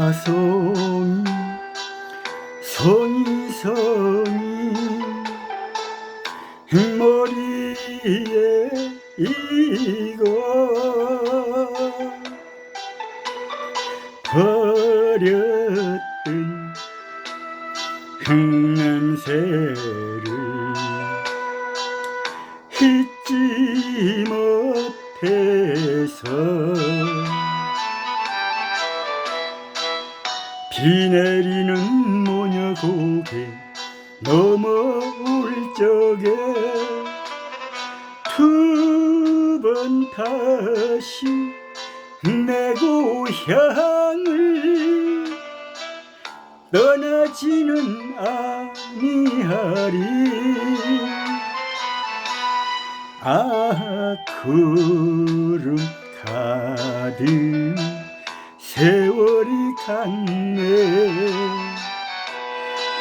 독화송이 성이 성이 머리에 이고 버렸던 흙냄새를 잊지 못해서 비 내리는 모녀 고개 넘어올 적에 두 번 다시 내 고향을 떠나지는 아니하리. 아 구름 가득 세월이 갔네.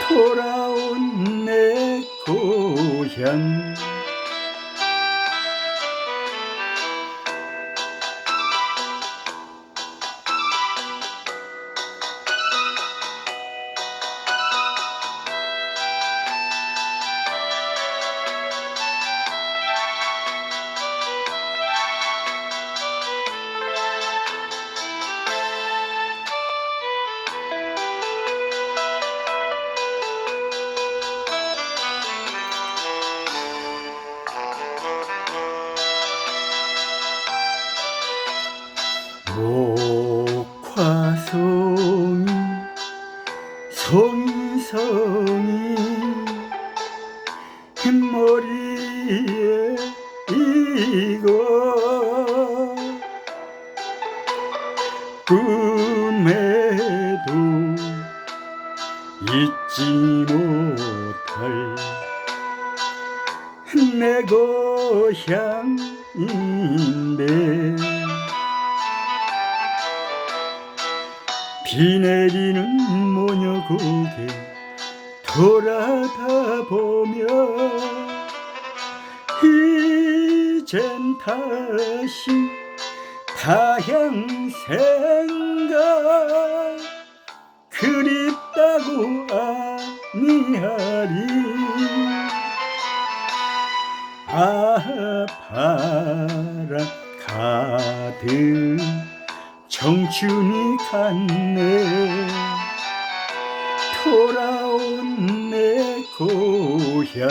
돌아온 내 고향 목화송이 송이 송이 흰머리에 이고 꿈에도 잊지 못할 내 고향인데 비 내리는 모녀 고개 돌아다 보며 이젠 다시 타향 생각 그립다고 아니하리. 아 바람 가득 청춘이 갔네. 돌아온 내 고향